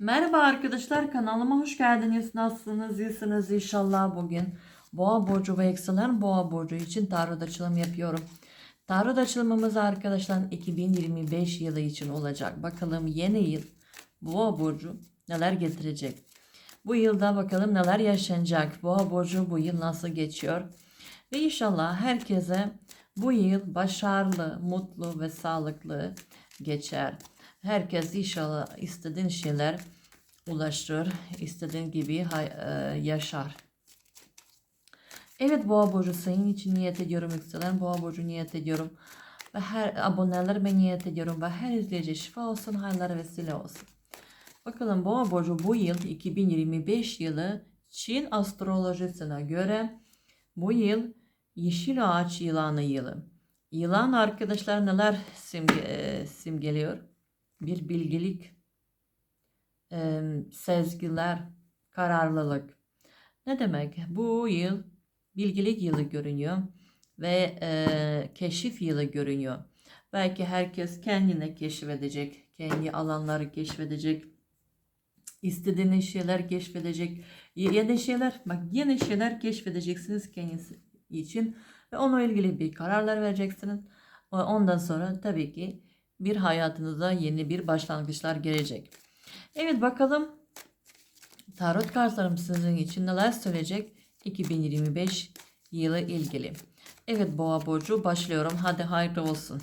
Merhaba arkadaşlar kanalıma hoş geldiniz. Nasılsınız? İyisiniz inşallah bugün. Boğa burcu ve yükselen boğa burcu için tarot açılım yapıyorum. Tarot açılımımız arkadaşlar 2025 yılı için olacak. Bakalım yeni yıl boğa burcu neler getirecek? Bu yılda bakalım neler yaşanacak? Boğa burcu bu yıl nasıl geçiyor? Ve inşallah herkese bu yıl başarılı, mutlu ve sağlıklı geçer. Herkes inşallah istediğin şeyler ulaştırır, istediğin gibi e, yaşar. Evet Boğa Burcu senin için niyet ediyorum yükselen Boğa Burcu niyet ediyorum. Ve her abonelerime niyet ediyorum ve her izleyici şifa olsun, hayırlar vesile olsun. Bakalım Boğa Burcu bu yıl 2025 yılı Çin astrolojisine göre bu yıl yeşil ağaç yılanı yılı. Yılan arkadaşlar neler simge, e, simgeliyor? Bir bilgelik, e, sezgiler, kararlılık. Ne demek? Bu yıl bilgelik yılı görünüyor ve e, keşif yılı görünüyor. Belki herkes kendine keşfedecek, kendi alanları keşfedecek, istediğiniz şeyler keşfedecek, yeni şeyler, bak yeni şeyler keşfedeceksiniz kendisi için ve onunla ilgili bir kararlar vereceksiniz. Ve Ondan sonra tabii ki bir hayatınıza yeni bir başlangıçlar gelecek. Evet bakalım tarot kartlarım sizin için neler söyleyecek 2025 yılı ilgili. Evet boğa burcu başlıyorum. Hadi hayırlı olsun.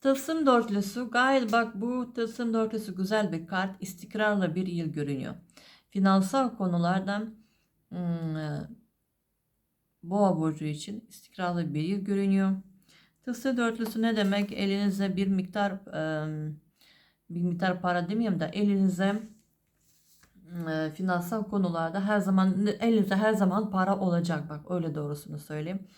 Tılsım dörtlüsü gayet bak bu tılsım dörtlüsü güzel bir kart. İstikrarlı bir yıl görünüyor. Finansal konulardan hmm, boğa burcu için istikrarlı bir yıl görünüyor. Tılsım dörtlüsü ne demek? Elinize bir miktar bir miktar para demeyeyim de elinize finansal konularda her zaman elinizde her zaman para olacak. Bak öyle doğrusunu söyleyeyim.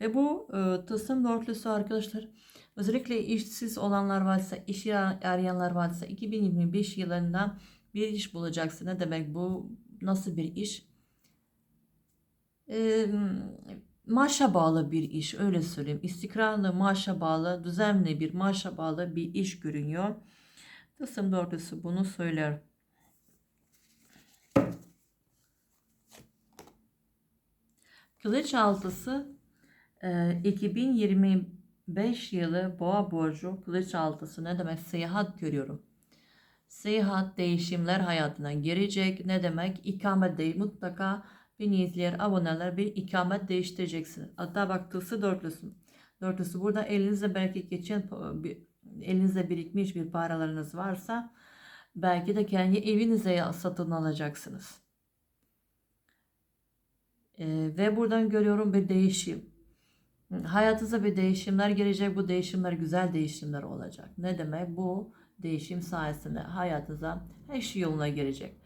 Ve bu tılsım dörtlüsü arkadaşlar özellikle işsiz olanlar varsa, iş arayanlar varsa 2025 yılında bir iş bulacaksın. Ne demek bu? Nasıl bir iş? E, maaşa bağlı bir iş öyle söyleyeyim. İstikrarlı, maaşa bağlı, düzenli bir maaşa bağlı bir iş görünüyor. Tılsım dörtlüsü bunu söyler. Kılıç altısı e, 2025 yılı boğa burcu kılıç altısı ne demek seyahat görüyorum. Seyahat değişimler hayatına girecek. Ne demek? İkamet değil. Mutlaka beni izleyen aboneler bir ikamet değiştireceksiniz. Hatta bak tılsı dörtlüsü. Dörtlüsü burada elinizde belki geçen elinizde birikmiş bir paralarınız varsa belki de kendi evinize satın alacaksınız. Ee, ve buradan görüyorum bir değişim. Hayatınıza bir değişimler gelecek. Bu değişimler güzel değişimler olacak. Ne demek? Bu değişim sayesinde hayatınıza her şey yoluna girecek.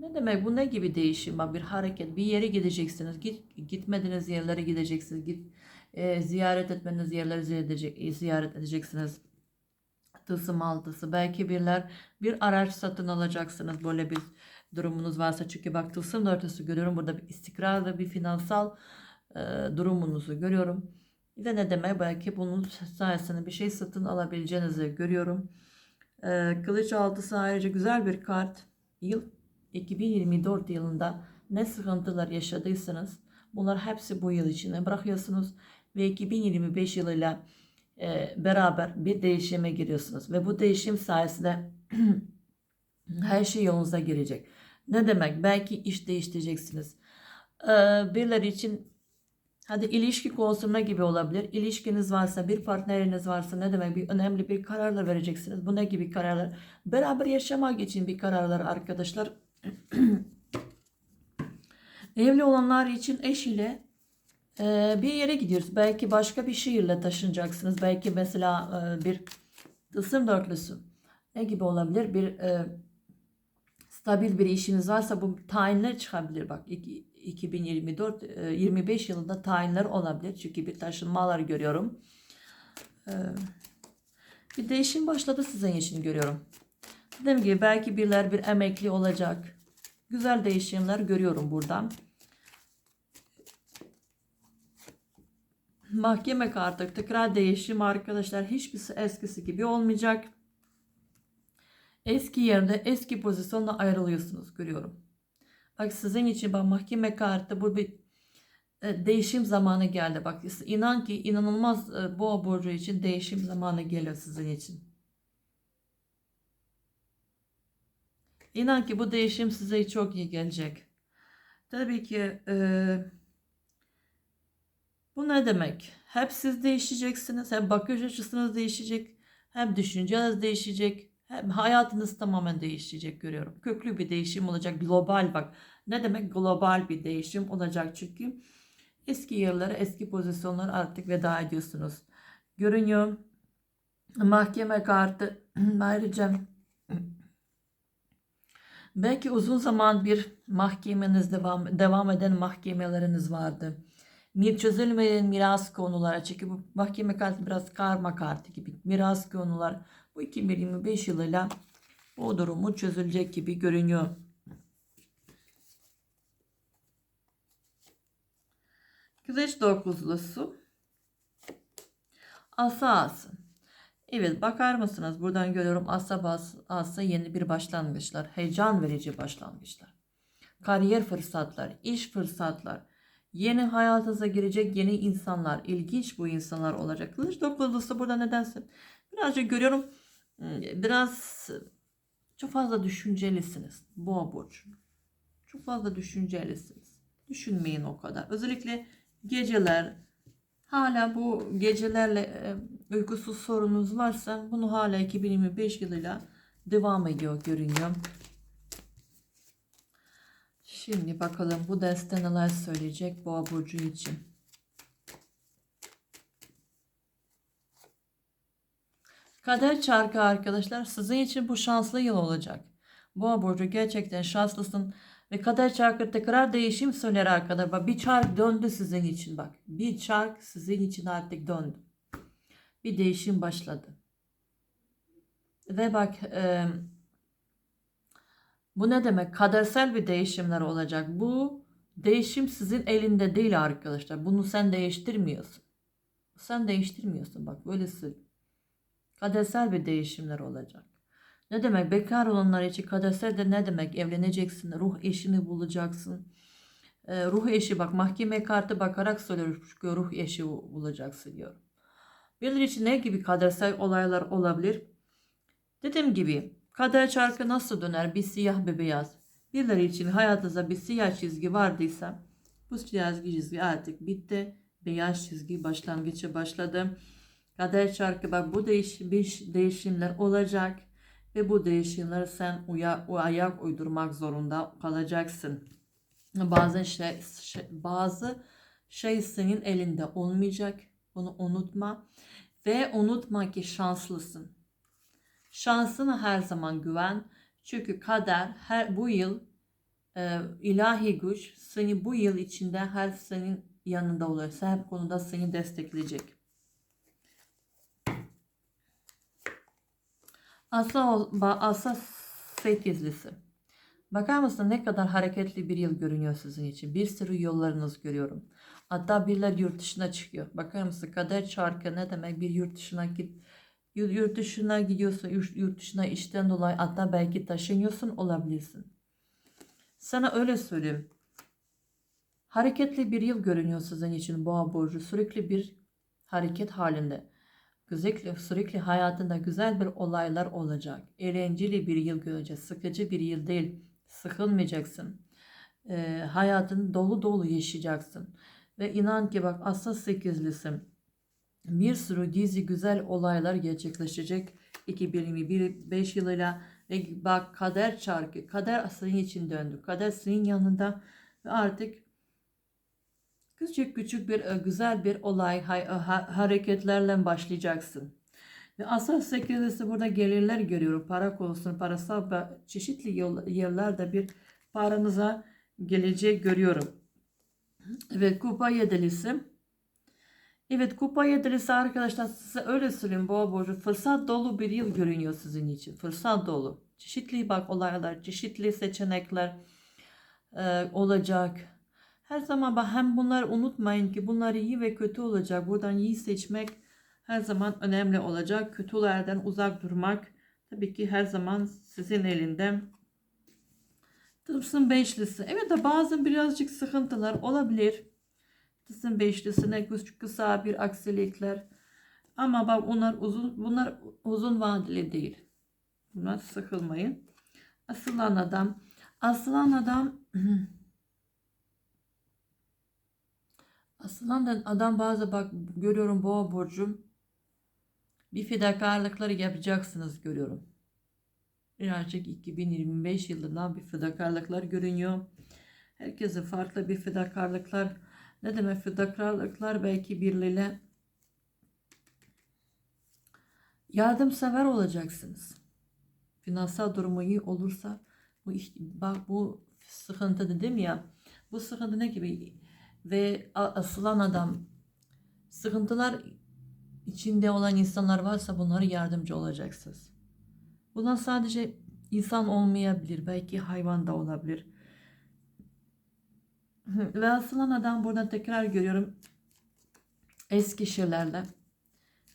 Ne demek? Bu ne gibi değişim? Bak bir hareket. Bir yere gideceksiniz. Git, gitmediğiniz yerlere gideceksiniz. Git, e, ziyaret etmeniz yerleri ziyaret, edeceksiniz. Tılsım altısı. Belki birler bir araç satın alacaksınız. Böyle bir durumunuz varsa. Çünkü bak tılsım dörtüsü görüyorum. Burada bir istikrarlı bir finansal e, durumunuzu görüyorum. Bir ne demek? Belki bunun sayesinde bir şey satın alabileceğinizi görüyorum. E, kılıç altısı ayrıca güzel bir kart. Yıl 2024 yılında ne sıkıntılar yaşadıysanız bunlar hepsi bu yıl içine bırakıyorsunuz ve 2025 yılıyla e, beraber bir değişime giriyorsunuz ve bu değişim sayesinde her şey yolunuza girecek. Ne demek? Belki iş değiştireceksiniz. Ee, birileri için hadi ilişki konusunda gibi olabilir. İlişkiniz varsa, bir partneriniz varsa ne demek? Bir önemli bir kararlar vereceksiniz. Bu ne gibi kararlar? Beraber yaşamak için bir kararlar arkadaşlar. Evli olanlar için eş ile e, bir yere gidiyoruz. Belki başka bir şehirle taşınacaksınız. Belki mesela e, bir tılsım dörtlüsü. Ne gibi olabilir? Bir e, stabil bir işiniz varsa bu tayinler çıkabilir. Bak iki- 2024 e, 25 yılında tayinler olabilir. Çünkü bir taşınmalar görüyorum. E, bir değişim başladı sizin için görüyorum. Dediğim gibi belki birler bir emekli olacak. Güzel değişimler görüyorum buradan. mahkeme kartı tekrar değişim arkadaşlar. Hiçbirisi eskisi gibi olmayacak. Eski yerde eski pozisyonla ayrılıyorsunuz görüyorum. Bak sizin için bak mahkeme kartı bu bir e, değişim zamanı geldi. Bak inan ki inanılmaz e, boğa burcu için değişim zamanı geliyor sizin için. İnan ki bu değişim size çok iyi gelecek. Tabii ki e, bu ne demek? Hep siz değişeceksiniz, hem bakış açısınız değişecek, hem düşünceniz değişecek, hem hayatınız tamamen değişecek görüyorum. Köklü bir değişim olacak, global bak. Ne demek global bir değişim olacak çünkü eski yerlere, eski pozisyonlara artık veda ediyorsunuz. Görünüyor. Mahkeme kartı ayrıca belki uzun zaman bir mahkemeniz devam, devam eden mahkemeleriniz vardı. Bir çözülmeyen miras konuları çünkü bu mahkeme kartı biraz karma kartı gibi miras konular bu 2025 yılıyla o durumu çözülecek gibi görünüyor. Kılıç dokuzlusu. Asa ası. Evet bakar mısınız? Buradan görüyorum asa bas, asa yeni bir başlangıçlar. Heyecan verici başlangıçlar. Kariyer fırsatlar, iş fırsatlar. Yeni hayatınıza girecek yeni insanlar. ilginç bu insanlar olacak. Kılıç dokuzlusu burada nedense birazcık görüyorum. hmm, Biraz çok fazla düşüncelisiniz. Boğa burcu. Çok fazla düşüncelisiniz. Düşünmeyin o kadar. Özellikle geceler hala bu gecelerle e, uykusuz sorunuz varsa bunu hala 2025 yılıyla devam ediyor görünüyor. Şimdi bakalım bu deste neler söyleyecek Boğa burcu için. Kader çarkı arkadaşlar sizin için bu şanslı yıl olacak. Boğa burcu gerçekten şanslısın ve kader çarkı tekrar değişim söyler arkadaşlar. Bir çark döndü sizin için bak. Bir çark sizin için artık döndü. Bir değişim başladı. Ve bak e, bu ne demek? Kadersel bir değişimler olacak. Bu değişim sizin elinde değil arkadaşlar. Bunu sen değiştirmiyorsun. Sen değiştirmiyorsun bak böyle söyleyeyim. Kadersel bir değişimler olacak. Ne demek? Bekar olanlar için kadersel de ne demek? Evleneceksin, ruh eşini bulacaksın. Ee, ruh eşi bak mahkeme kartı bakarak söylüyorum çünkü ruh eşi bulacaksın diyor. Birileri için ne gibi kadersel olaylar olabilir? Dediğim gibi kader çarkı nasıl döner? Bir siyah bir beyaz. Birileri için hayatınızda bir siyah çizgi vardıysa bu siyah çizgi artık bitti. Beyaz çizgi başlangıça başladı. Kader çarkı bak bu değiş, değişimler olacak ve bu değişimleri sen uya, ayak uydurmak zorunda kalacaksın. Bazen şey, şey, bazı şey senin elinde olmayacak. Bunu unutma ve unutma ki şanslısın. Şansına her zaman güven. Çünkü kader her bu yıl e, ilahi güç seni bu yıl içinde her senin yanında olacak. Her konuda seni destekleyecek. Asa, asa sekizlisi. Bakar mısın ne kadar hareketli bir yıl görünüyor sizin için. Bir sürü yollarınız görüyorum. Hatta biriler yurt dışına çıkıyor. Bakar mısın kader çarkı ne demek bir yurt dışına git. Yurt dışına gidiyorsun, yurt dışına işten dolayı hatta belki taşınıyorsun olabilirsin. Sana öyle söyleyeyim. Hareketli bir yıl görünüyor sizin için boğa burcu. Sürekli bir hareket halinde. Güzel, sürekli hayatında güzel bir olaylar olacak. Eğlenceli bir yıl göreceğiz. Sıkıcı bir yıl değil. Sıkılmayacaksın. E, hayatını dolu dolu yaşayacaksın. Ve inan ki bak asıl sekizlisin. Bir sürü dizi güzel olaylar gerçekleşecek 2025 yılıyla ve bak kader çarkı, kader senin için döndü. Kader senin yanında ve artık küçük küçük bir e, güzel bir olay hareketlerle başlayacaksın. Ve asıl sekizlisi burada gelirler görüyorum. Para konusunu, parasal çeşitli yerlerde bir paranıza geleceği görüyorum. Evet kupa yedilisi. Evet kupa yedilisi arkadaşlar size öyle söyleyeyim boğa burcu fırsat dolu bir yıl görünüyor sizin için. Fırsat dolu. Çeşitli bak olaylar, çeşitli seçenekler e, olacak. Her zaman bak hem bunlar unutmayın ki bunlar iyi ve kötü olacak. Buradan iyi seçmek her zaman önemli olacak. Kötülerden uzak durmak tabii ki her zaman sizin elinde. Tılsım beşlisi. Evet de bazen birazcık sıkıntılar olabilir. Tılsım beşlisine kısa bir aksilikler. Ama bak bunlar uzun bunlar uzun vadeli değil. Bunlar sıkılmayın. Asılan adam. Asılan adam Asılan da adam bazı bak görüyorum boğa burcu bir fedakarlıkları yapacaksınız görüyorum. Birazcık 2025 yılından bir fedakarlıklar görünüyor. Herkese farklı bir fedakarlıklar. Ne demek fedakarlıklar belki birileriyle yardımsever olacaksınız. Finansal durumu iyi olursa bu iş, bak bu sıkıntı dedim ya bu sıkıntı ne gibi ve asılan adam sıkıntılar içinde olan insanlar varsa bunlara yardımcı olacaksınız. Bunlar sadece insan olmayabilir. Belki hayvan da olabilir. Ve asılan adam buradan tekrar görüyorum. Eski şeylerden,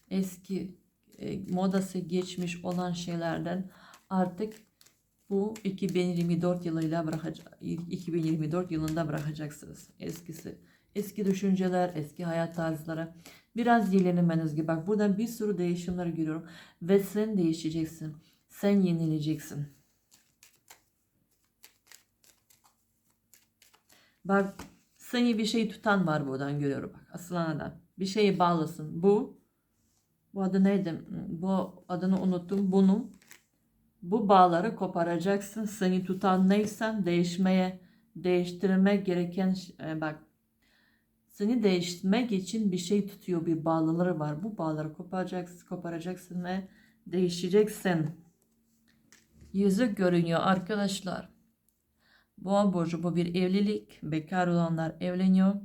eski e, modası geçmiş olan şeylerden artık bu 2024 yılıyla bırakacak 2024 yılında bırakacaksınız eskisi. Eski düşünceler, eski hayat tarzları biraz yenilemeniz gibi. Bak buradan bir sürü değişimler görüyorum ve sen değişeceksin. Sen yenileceksin. Bak seni bir şey tutan var buradan görüyorum bak aslan adam. Bir şeye bağlısın. Bu bu adı neydi? Bu adını unuttum. Bunu bu bağları koparacaksın. Seni tutan neysen değişmeye, değiştirmek gereken e, bak seni değiştirmek için bir şey tutuyor, bir bağlıları var. Bu bağları koparacaksın, koparacaksın ve değişeceksin. Yüzü görünüyor arkadaşlar. Boğa burcu bu bir evlilik. Bekar olanlar evleniyor.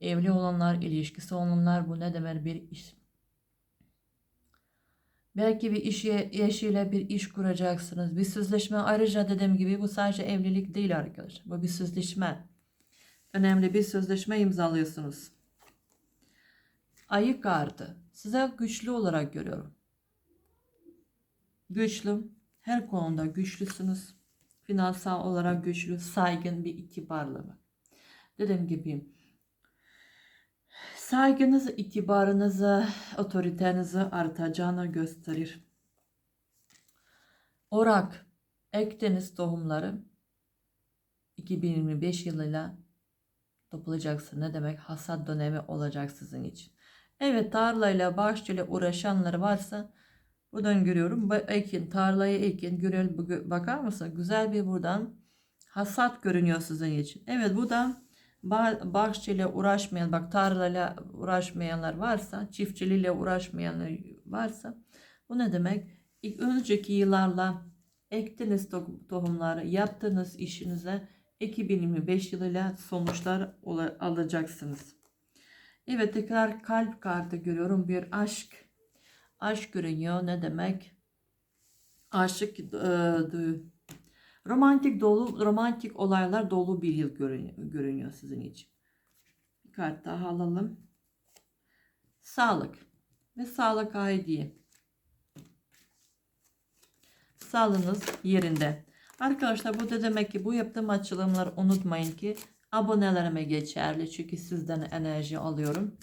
Evli olanlar, ilişkisi olanlar bu ne demek bir iş. Belki bir iş eşiyle bir iş kuracaksınız. Bir sözleşme ayrıca dediğim gibi bu sadece evlilik değil arkadaşlar. Bu bir sözleşme. Önemli bir sözleşme imzalıyorsunuz. Ayı kartı. Size güçlü olarak görüyorum. Güçlü. Her konuda güçlüsünüz. Finansal olarak güçlü, saygın bir itibarlı. Dediğim gibi saygınız, itibarınızı, otoritenizi artacağını gösterir. Orak, Ekdeniz tohumları 2025 yılıyla toplayacaksın. Ne demek? Hasat dönemi olacak sizin için. Evet tarlayla, bahçeyle uğraşanlar varsa buradan görüyorum. Ekin, tarlayı ekin, görel, bakar mısın? Güzel bir buradan hasat görünüyor sizin için. Evet bu da Ba- bahçeyle uğraşmayan, bak tarlayla uğraşmayanlar varsa, çiftçiliğiyle uğraşmayanlar varsa bu ne demek? İlk önceki yıllarla ektiniz to- tohumları, yaptığınız işinize 2025 yılıyla sonuçlar alacaksınız. Evet tekrar kalp kartı görüyorum. Bir aşk. Aşk görünüyor. Ne demek? Aşık e, Romantik dolu, romantik olaylar dolu bir yıl görünüyor, görünüyor sizin için. Bir kart daha alalım. Sağlık ve sağlık ID. Sağlığınız yerinde. Arkadaşlar bu da demek ki bu yaptığım açılımlar unutmayın ki abonelerime geçerli. Çünkü sizden enerji alıyorum.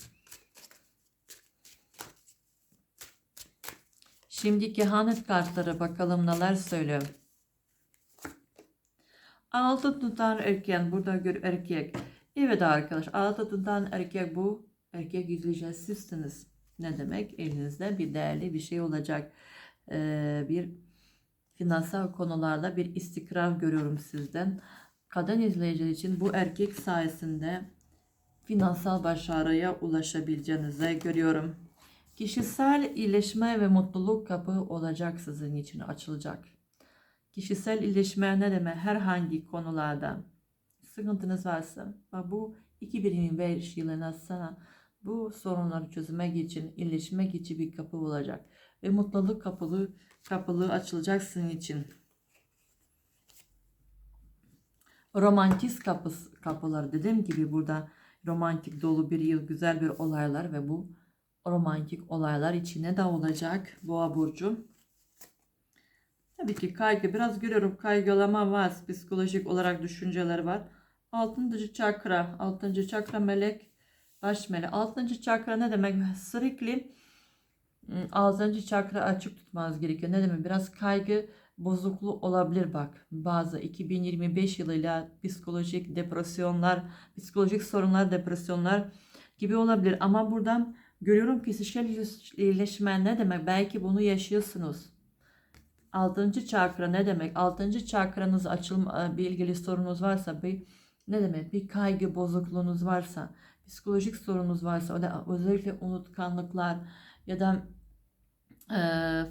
Şimdi kehanet kartları bakalım neler söylüyor. Altı tutan erkeğin burada gör erkek. Evet arkadaş altı tutan erkek bu. Erkek izleyeceğiz sizsiniz. Ne demek? Elinizde bir değerli bir şey olacak. Ee, bir finansal konularda bir istikrar görüyorum sizden. Kadın izleyiciler için bu erkek sayesinde finansal başarıya ulaşabileceğinizi görüyorum. Kişisel iyileşme ve mutluluk kapı olacak sizin için açılacak. Kişisel iyileşme ne demek? Herhangi konularda sıkıntınız varsa bu 2025 yılına sana bu sorunları çözmek için, iyileşmek için bir kapı olacak. Ve mutluluk kapılı, kapılı açılacak sizin için. romantik kapısı, kapılar dediğim gibi burada romantik dolu bir yıl güzel bir olaylar ve bu romantik olaylar içine de olacak boğa burcu. Tabii ki kaygı biraz görüyorum kaygılama var psikolojik olarak düşünceler var. Altıncı çakra, altıncı çakra melek, baş melek. Altıncı çakra ne demek? Sürekli ım, altıncı çakra açık tutmanız gerekiyor. Ne demek? Biraz kaygı bozukluğu olabilir bak. Bazı 2025 yılıyla psikolojik depresyonlar, psikolojik sorunlar, depresyonlar gibi olabilir. Ama buradan görüyorum ki kişisel iyileşme ne demek? Belki bunu yaşıyorsunuz. Altıncı çakra ne demek? Altıncı çakranız açılma bir ilgili sorunuz varsa bir ne demek? Bir kaygı bozukluğunuz varsa, psikolojik sorunuz varsa, özellikle unutkanlıklar ya da eee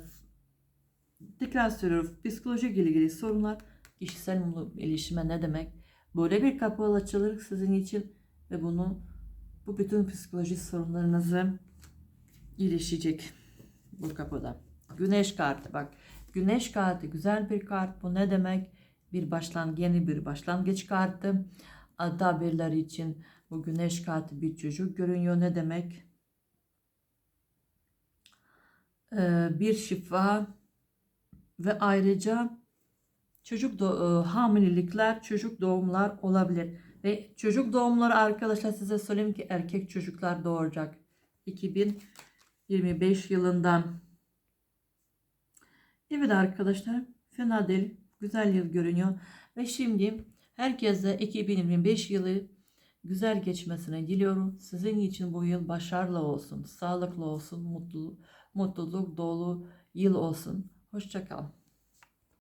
tekrar söylüyorum psikolojik ilgili sorunlar, kişisel gelişime ne demek? Böyle bir kapı açılır sizin için ve bunu bu bütün psikolojik sorunlarınızı iyileşecek bu kapıda. Güneş kartı bak. Güneş kartı güzel bir kart. Bu ne demek? Bir başlangıç, yeni bir başlangıç kartı. Tabirler için bu güneş kartı bir çocuk görünüyor. Ne demek? Ee, bir şifa ve ayrıca çocuk do- e, hamilelikler, çocuk doğumlar olabilir. Ve çocuk doğumları arkadaşlar size söyleyeyim ki erkek çocuklar doğuracak. 2025 yılından. Evet arkadaşlar fena değil. Güzel yıl görünüyor. Ve şimdi herkese 2025 yılı güzel geçmesini diliyorum. Sizin için bu yıl başarılı olsun, sağlıklı olsun, mutlu, mutluluk dolu yıl olsun. Hoşçakalın.